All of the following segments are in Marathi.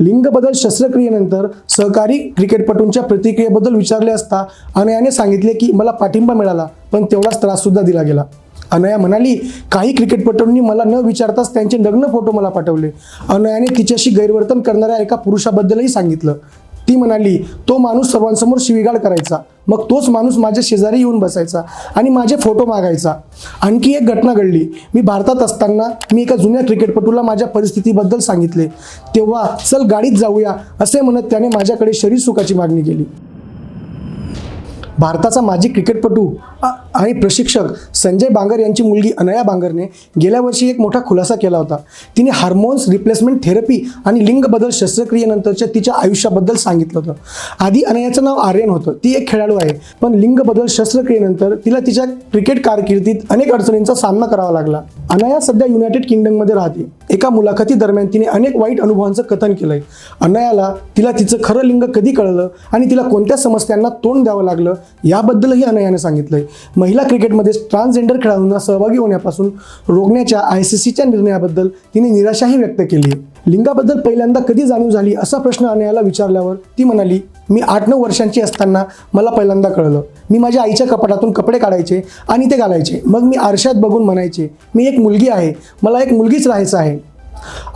लिंग बदल शस्त्रक्रियेनंतर सहकारी क्रिकेटपटूंच्या प्रतिक्रियेबद्दल विचारले असता अनयाने सांगितले की मला पाठिंबा मिळाला पण तेवढाच त्राससुद्धा दिला गेला. अनया म्हणाली काही क्रिकेटपटूंनी मला न विचारताच त्यांचे नग्न फोटो मला पाठवले. अनयाने तिच्याशी गैरवर्तन करणाऱ्या एका पुरुषाबद्दलही सांगितलं. ती म्हणाली तो माणूस सर्वांसमोर शिवीगाळ करायचा. मग तोच माणूस माझ्या शेजारी येऊन बसायचा आणि माझे फोटो मागायचा. आणखी एक घटना घडली. मी भारतात असताना मी एका जुन्या क्रिकेटपटूला माझ्या परिस्थितीबद्दल सांगितले. तेव्हा चल गाडीत जाऊया असे म्हणत त्याने माझ्याकडे शरीर सुखाची मागणी केली. भारताचा माजी क्रिकेटपटू आणि प्रशिक्षक संजय बांगर यांची मुलगी अनया बांगरने गेल्या वर्षी एक मोठा खुलासा केला होता. तिने हार्मोन्स रिप्लेसमेंट थेरपी आणि लिंग बदल शस्त्रक्रियेनंतरच्या तिच्या आयुष्याबद्दल सांगितलं होतं. आधी अनयाचं नाव आर्यन होतं. ती एक खेळाडू आहे. पण लिंग बदल शस्त्रक्रियेनंतर तिला तिच्या क्रिकेट कारकिर्दीत अनेक अडचणींचा सामना करावा लागला. अनया सध्या युनायटेड किंगडममध्ये राहते. एका मुलाखती दरम्यान तिने अनेक वाईट अनुभवांचं कथन केलंय. अनयाला तिला तिचं खरं लिंग कधी कळलं आणि तिला कोणत्या समस्यांना तोंड द्यावं लागलं याबद्दलही अनयाने सांगितलंय. महिला क्रिकेटमध्ये ट्रान्सजेंडर खेळाडूंना सहभागी होण्यापासून रोखण्याच्या आय सी सीच्या निर्णयाबद्दल तिने निराशाही व्यक्त केली. आहे लिंगाबद्दल पहिल्यांदा कधी जाणीव झाली असा प्रश्न अनयाला विचारल्यावर ती म्हणाली मी आठ नऊ वर्षांची असताना मला पहिल्यांदा कळलं. मी माझ्या आईच्या कपाटातून कपडे काढायचे आणि ते घालायचे. मग मी आरशात बघून म्हणायचे मी एक मुलगी आहे. मला एक मुलगीच राहायचं आहे.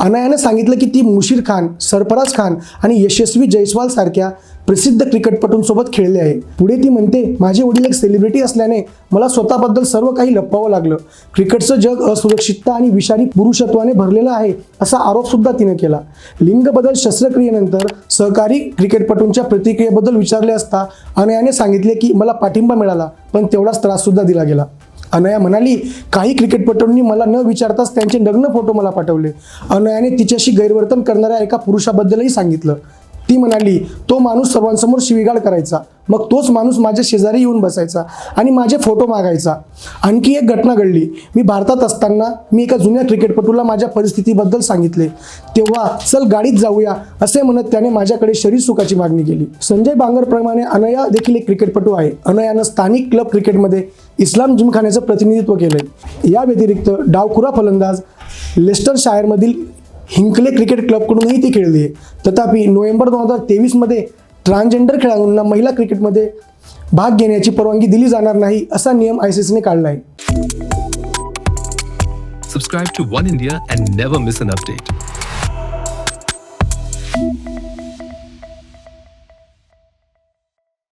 अनायानं सांगितलं की ती मुशीर खान सरफराज खान आणि यशस्वी जयस्वाल सारख्या प्रसिद्ध क्रिकेटपटूंसोबत खेळले आहे. पुढे ती म्हणते माझे वडील एक सेलिब्रिटी असल्याने मला स्वतःबद्दल सर्व काही लपवावं लागलं. क्रिकेटचं जग असुरक्षितता आणि विषारी पुरुषत्वाने भरलेलं आहे असा आरोप सुद्धा तिने केला. लिंग बदल शस्त्रक्रियेनंतर सहकारी क्रिकेटपटूंच्या प्रतिक्रियेबद्दल विचारले असता अनयाने सांगितले की मला पाठिंबा मिळाला पण तेवढाच त्राससुद्धा दिला गेला. अनया म्हणाली काही क्रिकेटपटूंनी मला न विचारताच त्यांचे नग्न फोटो मला पाठवले. अनयाने तिच्याशी गैरवर्तन करणाऱ्या एका पुरुषाबद्दलही सांगितलं. ती म्हणाली तो माणूस सर्वांसमोर शिवीगाळ करायचा. मग तोच माणूस माझ्या शेजारी येऊन बसायचा आणि माझे फोटो मागायचा. आणखी एक घटना घडली. मी भारतात असताना मी एका जुन्या क्रिकेटपटूला माझ्या परिस्थितीबद्दल सांगितले. तेव्हा चल गाडीत जाऊया असे म्हणत त्याने माझ्याकडे शरीर सुखाची मागणी केली. संजय बांगरप्रमाणे अनया देखील एक क्रिकेटपटू आहे. अनयानं स्थानिक क्लब क्रिकेटमध्ये इस्लाम जिमखान्याचं प्रतिनिधित्व केलंय. या व्यतिरिक्त डावखुरा फलंदाज लेस्टर शायरमधील हिंकले क्रिकेट क्लबकडूनही ती खेळली आहे. तथापि नोव्हेंबर दोन हजार तेवीसमध्ये ट्रान्सजेंडर खेळाडूंना महिला क्रिकेटमध्ये भाग घेण्याची परवानगी दिली जाणार नाही असा नियम आय सी सीने काढला आहे. Subscribe to one India and never miss an update